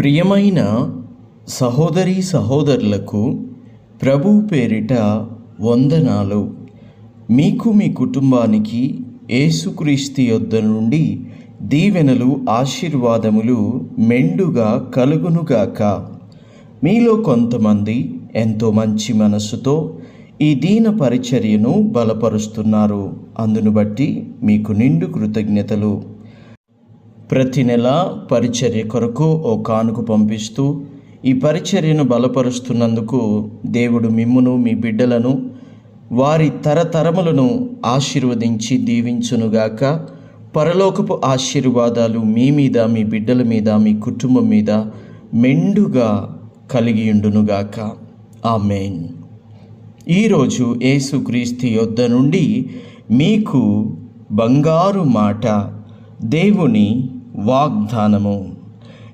ప్రియమైన సహోదరి సహోదరులకు ప్రభు పేరిట వందనాలు. మీకు మీ కుటుంబానికి ఏసుక్రీస్తు యొద్ద నుండి దీవెనలు ఆశీర్వాదములు మెండుగా కలుగునుగాక మీలో కొంతమంది ఎంతో మంచి మనస్సుతో ఈ దీన పరిచర్యను బలపరుస్తున్నారు. అందును బట్టి మీకు నిండు కృతజ్ఞతలు. ప్రతి నెల పరిచర్య కొరకు ఓ కానుక పంపిస్తూ ఈ పరిచర్యను బలపరుస్తున్నందుకు దేవుడు మిమ్మును మీ బిడ్డలను వారి తరతరములను ఆశీర్వదించి దీవించునుగాక. పరలోకపు ఆశీర్వాదాలు మీ మీద మీ బిడ్డల మీద మీ కుటుంబం మీద మెండుగా కలిగియుండునుగాక. ఆమెన్. ఈరోజు యేసుక్రీస్తు యొద్ద నుండి మీకు బంగారు మాట దేవుని వాగ్దానము.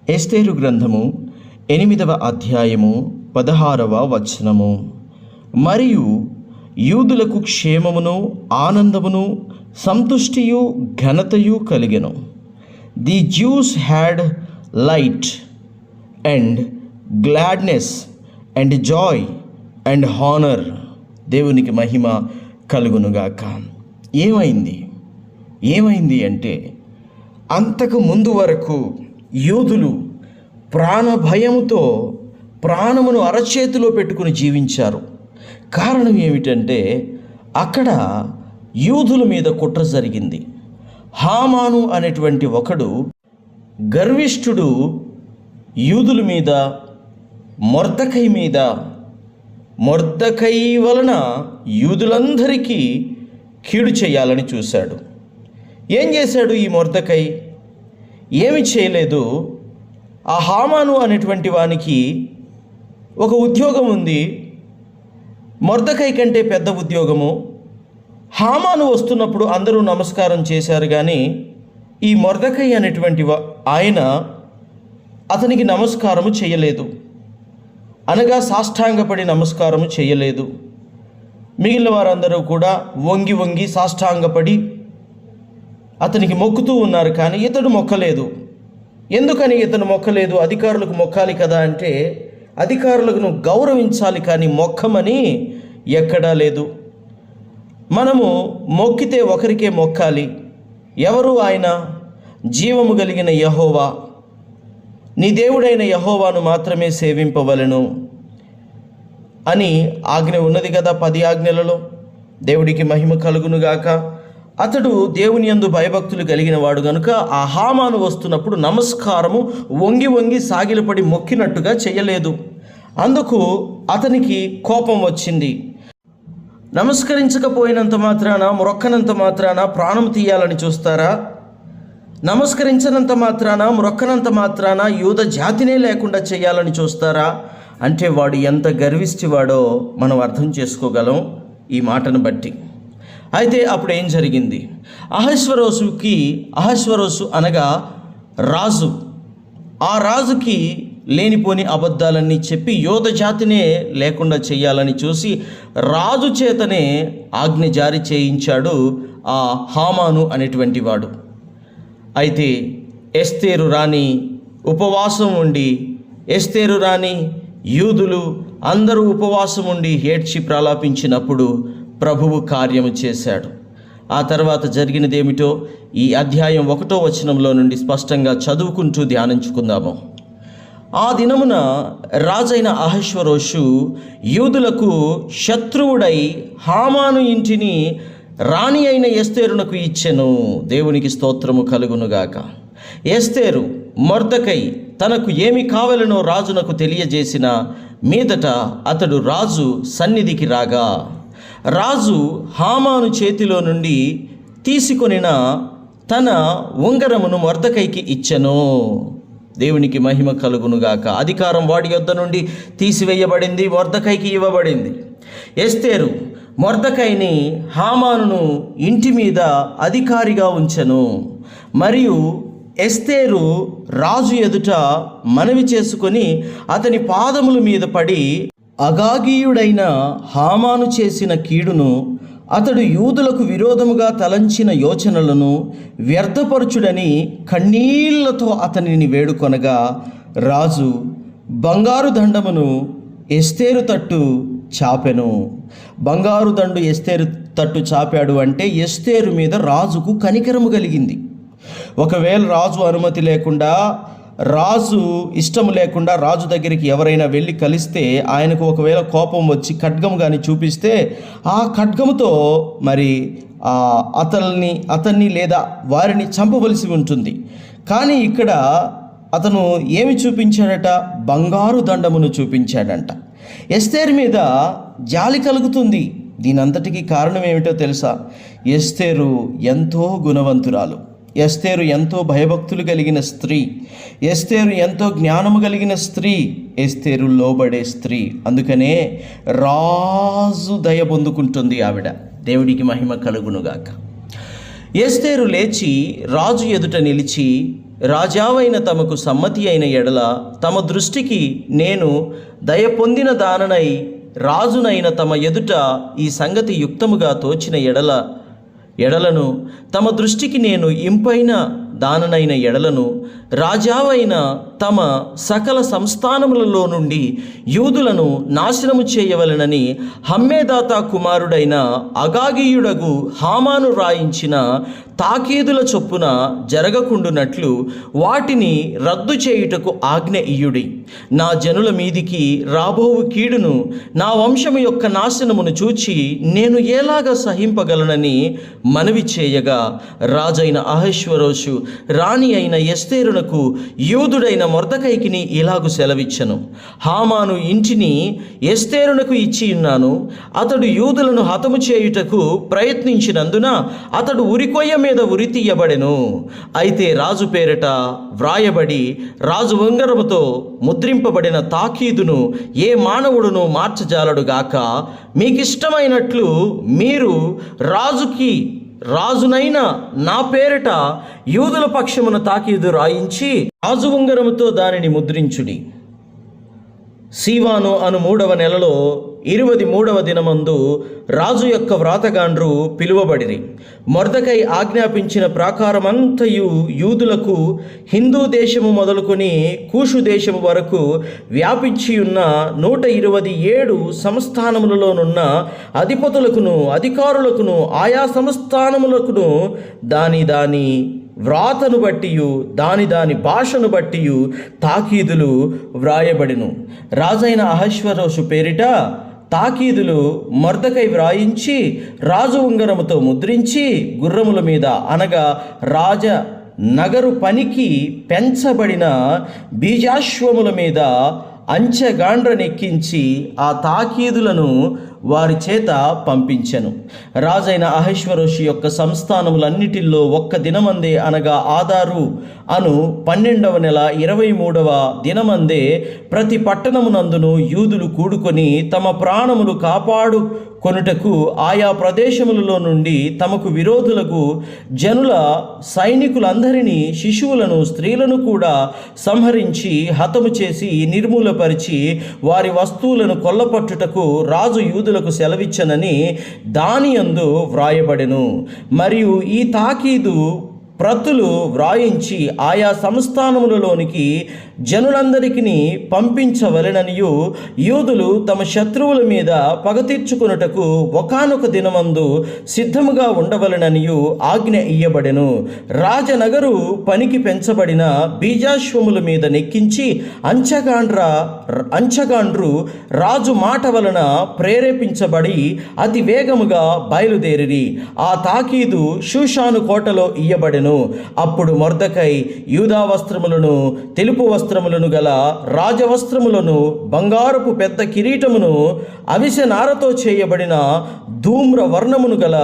ఎస్తేరు గ్రంథము ఎనిమిదవ అధ్యాయము పదహారవ వచనము. మరియు యూదులకు క్షేమమును ఆనందమును సంతుష్టియు ఘనతయు కలిగెను. The Jews had light and gladness and joy and honour దేవునికి మహిమ కలుగునుగాక. ఏమైంది? ఏమైంది అంటే అంతకు ముందు వరకు యూదులు ప్రాణ భయముతో ప్రాణమును అరచేతిలో పెట్టుకుని జీవించారు. కారణం ఏమిటంటే అక్కడ యూదుల మీద కుట్ర జరిగింది. హామాను అనేటువంటి ఒకడు గర్విష్ఠుడు యూదుల మీద మొర్దకై మీద మొర్దకై వలన యూదులందరికీ కీడు చేయాలని చూశాడు. ఏం చేశాడు ఈ మొర్దకై? ఏమి చేయలేదు? ఆ హామాను అనేటువంటి వానికి ఒక ఉద్యోగం ఉంది. మొర్దకై కంటే పెద్ద ఉద్యోగము. హామాను వస్తున్నప్పుడు అందరూ నమస్కారం చేశారు కానీ ఈ మొర్దకై అనేటువంటి వా- ఆయన అతనికి నమస్కారము చేయలేదు. అనగా సాష్టాంగపడి నమస్కారము చేయలేదు. మిగిలిన వారందరూ కూడా వంగి వంగి సాష్టాంగపడి అతనికి మొక్కుతూ ఉన్నారు కానీ ఇతడు మొక్కలేదు. ఎందుకని ఇతను మొక్కలేదు? అధికారులకు మొక్కాలి కదా అంటే అధికారులకు గౌరవించాలి కానీ మొక్కమని ఎక్కడా లేదు. మనము మొక్కితే ఒకరికే మొక్కాలి. ఎవరు ఆయన? జీవము కలిగిన యహోవా. నీ దేవుడైన యహోవాను మాత్రమే సేవింపవలను అని ఆజ్ఞ ఉన్నది కదా పది ఆజ్ఞలలో. దేవుడికి మహిమ కలుగునుగాక. అతడు దేవుని యందు భయభక్తులు కలిగిన వాడు గనుక ఆ హామాను వస్తున్నప్పుడు నమస్కారము వంగి వంగి సాగిలపడి మొక్కినట్టుగా చేయలేదు. అందుకు అతనికి కోపం వచ్చింది. నమస్కరించకపోయినంత మాత్రాన మొరక్కనంత మాత్రాన ప్రాణం తీయాలని చూస్తారా? నమస్కరించనంత మాత్రాన మొరక్కనంత మాత్రాన యూద జాతినే లేకుండా చేయాలని చూస్తారా? అంటే వాడు ఎంత గర్విష్టివాడో మనం అర్థం చేసుకోగలం ఈ మాటను బట్టి. అయితే అప్పుడు ఏం జరిగింది? అహశ్వరోసుకి అహశ్వరోసు అనగా రాజు. ఆ రాజుకి లేనిపోని అబద్ధాలన్నీ చెప్పి యోధ జాతినే లేకుండా చేయాలని చూసి రాజు చేతనే ఆజ్ఞ జారీ చేయించాడు ఆ హామాను అనేటువంటి వాడు. అయితే ఎస్తేరు రాణి ఉపవాసం ఉండి ఎస్తేరు రాణి యూదులు అందరూ ఉపవాసం ఉండి ఏడ్చి ప్రలాపించినప్పుడు ప్రభువు కార్యము చేశాడు. ఆ తర్వాత జరిగినదేమిటో ఈ అధ్యాయం ఒకటో వచనంలో నుండి స్పష్టంగా చదువుకుంటూ ధ్యానించుకుందాము. ఆ దినమున రాజైన అహశ్వరోషు యూదులకు శత్రువుడై హామాను ఇంటిని రాణి అయిన ఎస్తేరునకు ఇచ్చెను. దేవునికి స్తోత్రము కలుగునుగాక ఎస్తేరు మొర్దకై తనకు ఏమి కావలనో రాజునకు తెలియజేసిన మీదట అతడు రాజు సన్నిధికి రాగా రాజు హామాను చేతిలో నుండి తీసుకొనిన తన ఉంగరమును మొర్దకైకి ఇచ్చెను. దేవునికి మహిమ కలుగునుగాక అధికారం వాడి యొద్ద నుండి తీసివేయబడింది మొర్దకైకి ఇవ్వబడింది. ఎస్తేరు మొర్దకైని హామానును ఇంటి మీద అధికారిగా ఉంచెను. మరియు ఎస్తేరు రాజు ఎదుట మనవి చేసుకొని అతని పాదముల మీద పడి అగాగీయుడైన హామాను చేసిన కీడును అతడు యూదులకు విరోధముగా తలంచిన యోచనలను వ్యర్థపరచుడని కన్నీళ్ళతో అతనిని వేడుకొనగా రాజు బంగారు దండమును ఎస్తేరు తట్టు చాపెను. బంగారు దండు ఎస్తేరు తట్టు చాపాడు అంటే ఎస్తేరు మీద రాజుకు కనికరము కలిగింది. ఒకవేళ రాజు అనుమతి లేకుండా రాజు ఇష్టం లేకుండా రాజు దగ్గరికి ఎవరైనా వెళ్ళి కలిస్తే ఆయనకు ఒకవేళ కోపం వచ్చి ఖడ్గం కానీ చూపిస్తే ఆ ఖడ్గముతో మరి ఆ అతన్ని అతన్ని లేదా వారిని చంపవలసి ఉంటుంది. కానీ ఇక్కడ అతను ఏమి చూపించాడట? బంగారు దండమును చూపించాడంట. ఎస్తేరు మీద జాలి కలుగుతుంది. దీనంతటికీ కారణం ఏమిటో తెలుసా? ఎస్తేరు ఎంతో గుణవంతురాలు. ఎస్తేరు ఎంతో భయభక్తులు కలిగిన స్త్రీ ఎస్తేరు ఎంతో జ్ఞానము కలిగిన స్త్రీ ఎస్తేరు లోబడే స్త్రీ. అందుకనే రాజు దయ పొందుకుంటుంది ఆవిడ. దేవుడికి మహిమ కలుగునుగాక. ఎస్తేరు లేచి రాజు ఎదుట నిలిచి రాజావైన తమకు సమ్మతి అయిన ఎడల తమ దృష్టికి నేను దయ పొందిన దాననై రాజునైన తమ ఎదుట ఈ సంగతి యుక్తముగా తోచిన ఎడల ఎడలను తమ దృష్టికి నేను ఇంపైన దాననైన ఎడలను రాజావైన తమ సకల సంస్థానములలో నుండి యూదులను నాశనము చేయవలెనని హమ్మేదాత కుమారుడైన అగాగీయుడగు హామాను రాయించిన తాకీదుల చొప్పున జరగకుండునట్లు వాటిని రద్దు చేయుటకు ఆజ్ఞ ఇయ్యుడి. నా జనుల మీదికి రాబోవు కీడును నా వంశము యొక్క నాశనమును చూచి నేను ఎలాగ సహింపగలనని మనవి చేయగా రాజైన అహేశ్వరోషు రాణి అయిన ఎస్తేరునకు యూదుడైన మొర్దకైకిని ఇలాగు సెలవిచ్చను. హామాను ఇంటిని ఎస్తేరునకు ఇచ్చి ఉన్నాను. అతడు యూదులను హతము చేయుటకు ప్రయత్నించినందున అతడు ఉరికొయ్య మీద ఉరి తీయబడెను అయితే రాజు పేరిట వ్రాయబడి రాజు ఉంగరముతో ముద్రింపబడిన తాకీదును ఏ మానవుడును మార్చజాలడుగాక మీకిష్టమైనట్లు మీరు రాజుకి రాజునైన నా పేరిట యూదుల పక్షమున తాకీదు రాయించి రాజు ఉంగరముతో దానిని ముద్రించుడి. సీవాను అను మూడవ నెలలో ఇరువది మూడవ దినమందు రాజు యొక్క వ్రాతగాండ్రు పిలువబడిరి. మొరదకై ఆజ్ఞాపించిన ప్రాకారమంతయు యూదులకు హిందూ దేశము మొదలుకొని కూషు దేశము వరకు వ్యాపించి ఉన్న నూట ఇరవది ఏడు సంస్థానములలోనున్న అధిపతులకును అధికారులకును ఆయా సంస్థానములకును దాని దాని వ్రాతను బట్టియు దాని దాని భాషను బట్టియు తాకీదులు వ్రాయబడిను. రాజైన అహశ్వరోషు పేరిట తాకీదులు మర్దకై వ్రాయించి రాజు ఉంగరముతో ముద్రించి గుర్రముల మీద అనగా రాజ నగరు పనికి పెంచబడిన బీజాశ్వముల మీద అంచెగాండ్రనెక్కించి ఆ తాకీదులను వారి చేత పంపించెను. రాజైన అహేశ్వరోషి యొక్క సంస్థానములన్నిటిల్లో ఒక్క దినమందే అనగా ఆధారు అను పన్నెండవ నెల ఇరవై మూడవ దినమందే ప్రతి పట్టణమునందును యూదులు కూడుకొని తమ ప్రాణములు కాపాడు కొనుటకు ఆయా ప్రదేశములలో నుండి తమకు విరోధులకు జనుల సైనికులందరినీ శిశువులను స్త్రీలను కూడా సంహరించి హతము చేసి నిర్మూలపరిచి వారి వస్తువులను కొల్లపట్టుటకు రాజు యూదులకు సెలవిచ్చనని దాని యందు వ్రాయబడెను. మరియు ఈ తాకీదు ప్రతులు వ్రాయించి ఆయా సంస్థానములలోనికి జనులందరికీ పంపించవలెననియు యూదులు తమ శత్రువుల మీద పగ తీర్చుకున్నటకు ఒకానొక దినమందు సిద్ధముగా ఉండవలెననియు ఆజ్ఞ ఇయ్యబడెను. రాజనగరు పనికి పెంచబడిన బీజాశ్వముల మీద నెక్కించి అంచగాండ్ర అంచగాండ్రు రాజు మాట వలన ప్రేరేపించబడి అతి వేగముగా బయలుదేరిరి. ఆ తాకీదు షూషాను కోటలో ఇయ్యబడెను. అప్పుడు మొర్దకై యూదా వస్త్రములను తెలుపు వస్త్రములను గల రాజవస్త్రములను బంగారపు పెద్ద కిరీటమును అవిసె నారతో చేయబడిన ధూమ్ర వర్ణమును గల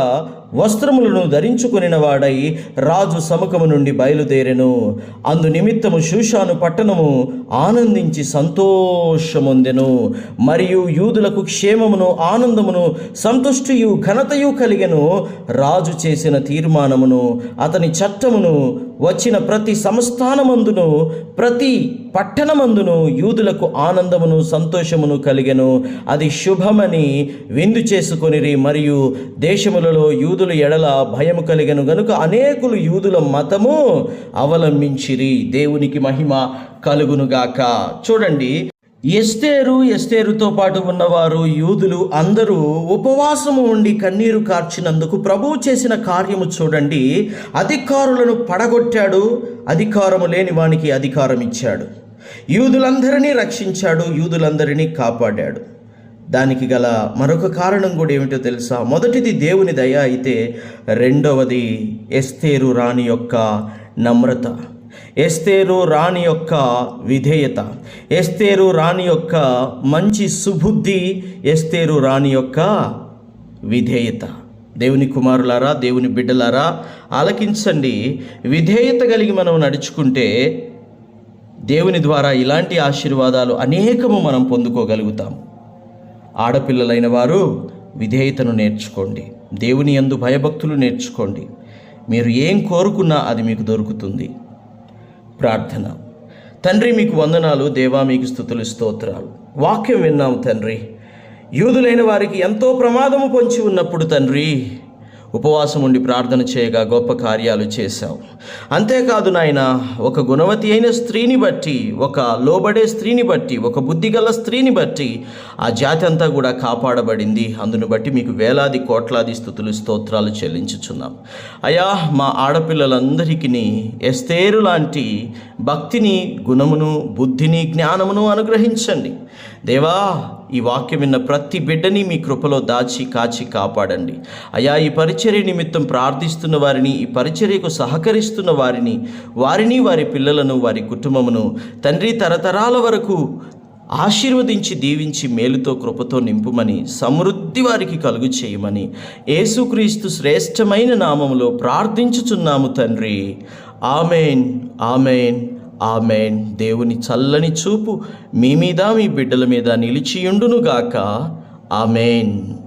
వస్త్రములను ధరించుకునిన వాడై రాజు సముఖము నుండి బయలుదేరెను. అందు నిమిత్తము శూషాను పట్టణము ఆనందించి సంతోషమొందెను. మరియు యూదులకు క్షేమమును ఆనందమును సంతుష్టియు ఘనతయు కలిగెను రాజు చేసిన తీర్మానమును అతని చట్టమును వచ్చిన ప్రతి సంస్థానమందును ప్రతి పట్టణమందును యూదులకు ఆనందమును సంతోషమును కలిగెను. అది శుభమని విందు చేసుకొనిరి మరియు దేశములలో యూదుల ఎడల భయము కలిగెను. గనుక అనేకులు యూదుల మతము అవలంబించిరి. దేవునికి మహిమ కలుగునుగాక. చూడండి ఎస్తేరు ఎస్తేరుతో పాటు ఉన్నవారు యూదులు అందరూ ఉపవాసము ఉండి కన్నీరు కార్చినందుకు ప్రభువు చేసిన కార్యము చూడండి. అధికారులను పడగొట్టాడు అధికారము లేని వానికి అధికారం ఇచ్చాడు యూదులందరినీ రక్షించాడు యూదులందరినీ కాపాడాడు. దానికి గల మరొక కారణం కూడా ఏమిటో తెలుసా? మొదటిది దేవుని దయ అయితే రెండవది ఎస్తేరు రాణి యొక్క నమ్రత. ఎస్తేరు రాణి యొక్క విధేయత ఎస్తేరు రాణి యొక్క మంచి సుబుద్ధి ఎస్తేరు రాణి యొక్క విధేయత. దేవుని కుమారులారా దేవుని బిడ్డలారా ఆలకించండి. విధేయత కలిగి మనం నడుచుకుంటే దేవుని ద్వారా ఇలాంటి ఆశీర్వాదాలు అనేకము మనం పొందుకోగలుగుతాం. ఆడపిల్లలైన వారు విధేయతను నేర్చుకోండి. దేవుని యందు భయభక్తులు నేర్చుకోండి. మీరు ఏం కోరుకున్నా అది మీకు దొరుకుతుంది. ప్రార్థన. తండ్రి మీకు వందనాలు. దేవా మీకు స్థుతులు స్తోత్రాలు. వాక్యం విన్నాం తండ్రి. యూదులైన వారికి ఎంతో ప్రమాదము పొంచి ఉన్నప్పుడు తండ్రి ఉపవాసం ఉండి ప్రార్థన చేయగా గొప్ప కార్యాలు చేశావు. అంతేకాదు నాయన ఒక గుణవతి అయిన స్త్రీని బట్టి ఒక లోబడే స్త్రీని బట్టి ఒక బుద్ధిగల స్త్రీని బట్టి ఆ జాతి అంతా కూడా కాపాడబడింది. అందును బట్టి మీకు వేలాది కోట్లాది స్థుతులు స్తోత్రాలు చెల్లించుచున్నాం. అయా మా ఆడపిల్లలందరికీ ఎస్తేరు లాంటి భక్తిని గుణమును బుద్ధిని జ్ఞానమును అనుగ్రహించండి. దేవా ఈ వాక్యం విన్న ప్రతి బిడ్డని మీ కృపలో దాచి కాచి కాపాడండి. అయా ఈ పరిచర్య నిమిత్తం ప్రార్థిస్తున్న వారిని ఈ పరిచర్యకు సహకరిస్తున్న వారిని వారిని వారి పిల్లలను వారి కుటుంబమును తండ్రి తరతరాల వరకు ఆశీర్వదించి దీవించి మేలుతో కృపతో నింపుమని సమృద్ధి వారికి కలుగు చేయమని యేసుక్రీస్తు శ్రేష్టమైన నామములో ప్రార్థించుచున్నాము తండ్రి. Amen amen. ఆమెన్. దేవుని చల్లని చూపు మీ మీద మీ బిడ్డల మీద నిలిచియుండునుగాక ఆమెన్.